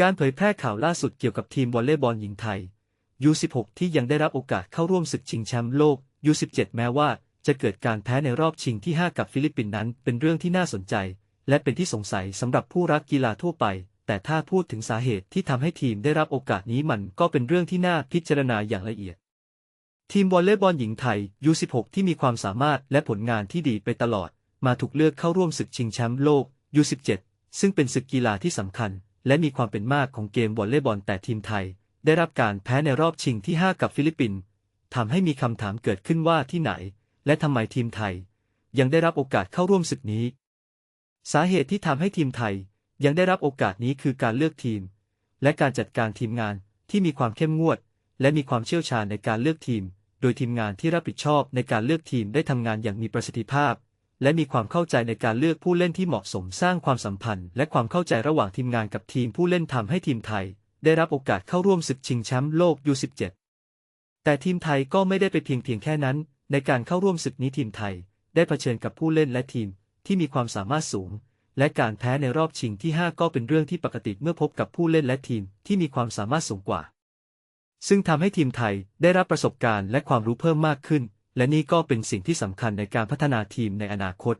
การเผยแพร่ข่าวล่าสุดเกี่ยวกับทีมวอลเลย์บอลหญิงไทย U16 ที่ยังได้รับโอกาสเข้าร่วมศึกชิงแชมป์โลก U17 แม้ว่าจะเกิดการแพ้ในรอบชิงที่ 5 กับฟิลิปปินส์นั้น เป็นเรื่องที่น่าสนใจ และเป็นที่สงสัยสำหรับผู้รักกีฬาทั่วไป แต่ถ้าพูดถึงสาเหตุที่ทำให้ทีมได้รับโอกาสนี้มันก็เป็นเรื่องที่น่าพิจารณาอย่างละเอียด ทีมวอลเลย์บอลหญิงไทย U16 ที่มีความสามารถและผลงานที่ดีไปตลอด มาถูกเลือกเข้าร่วมศึกชิงแชมป์โลก U17 ซึ่งเป็นศึกกีฬาที่สำคัญ และมีความเป็นมากของเกมวอลเลย์บอลแต่ทีมไทย ได้รับการแพ้ในรอบชิงที่ 5 กับฟิลิปปินส์ทำให้มีคำถามเกิดขึ้นว่าที่ไหน และทำไมทีมไทย ยังได้รับโอกาสเข้าร่วมศึกนี้ สาเหตุที่ทำให้ทีมไทยยังได้รับโอกาสนี้คือการเลือกทีม และการจัดการทีมงานที่มีความเข้มงวด และมีความเชี่ยวชาญในการเลือกทีม โดยทีมงานที่รับผิดชอบในการเลือกทีมได้ทำงานอย่างมีประสิทธิภาพ และมีความเข้าใจในการเลือกผู้เล่นที่เหมาะสมสร้างความสัมพันธ์ และความเข้าใจระหว่างทีมงานกับทีมผู้เล่นทำให้ทีมไทย ได้รับโอกาสเข้าร่วมศึกชิงแชมป์โลก U17 แต่ทีมไทยก็ไม่ได้ไปเพียงเพียงแค่นั้น ในการเข้าร่วมศึกนี้ทีมไทย ได้เผชิญกับผู้เล่นและทีมที่มีความสามารถสูง และการแพ้ในรอบชิงที่ 5 ก็เป็นเรื่องที่ปกติเมื่อพบกับผู้เล่นและทีมที่มีความสามารถสูงกว่า ซึ่งทำให้ทีมไทยได้รับประสบการณ์และความรู้เพิ่มมากขึ้น และนี่ก็เป็นสิ่งที่สำคัญในการพัฒนาทีมในอนาคต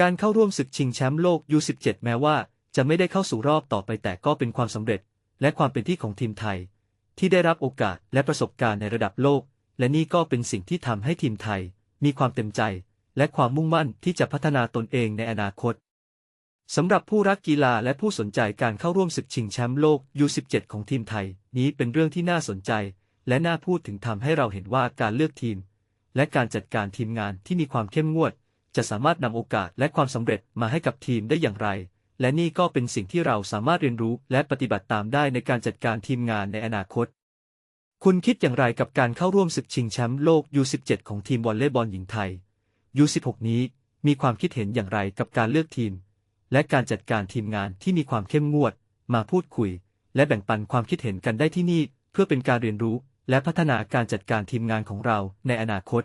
การเข้าร่วมศึกชิงแชมป์โลก U17 แม้ว่า จะไม่ได้เข้าสู่รอบต่อไปแต่ก็เป็นความสำเร็จ และความเป็นที่ของทีมไทย ที่ได้รับโอกาสและประสบการณ์ในระดับโลก และนี่ก็เป็นสิ่งที่ทำให้ทีมไทย มีความเต็มใจ และความมุ่งมั่นที่จะพัฒนาตนเองในอนาคตสำหรับผู้รักกีฬาและผู้สนใจการเข้าร่วมศึกชิงแชมป์โลก U17 ของทีมไทย นี้เป็นเรื่องที่น่าสนใจ และน่าพูดถึงทำให้เราเห็นว่าการเลือกทีม และการจัดการทีมงานที่มีความเข้มงวด จะสามารถนำโอกาสและความสำเร็จมาให้กับทีมได้อย่างไร และนี่ก็เป็นสิ่งที่เราสามารถเรียนรู้และปฏิบัติตามได้ในการจัดการทีมงานในอนาคต คุณคิดอย่างไรกับการเข้าร่วมศึกชิงแชมป์โลก U17 ของทีมวอลเลย์บอลหญิงไทย U16 นี้มีความคิดเห็นอย่างไรกับการเลือกทีม และการจัดการทีมงานที่มีความเข้มงวด มาพูดคุย และแบ่งปันความคิดเห็นกันได้ที่นี่ เพื่อเป็นการเรียนรู้ และพัฒนาการจัดการทีมงานของเราในอนาคต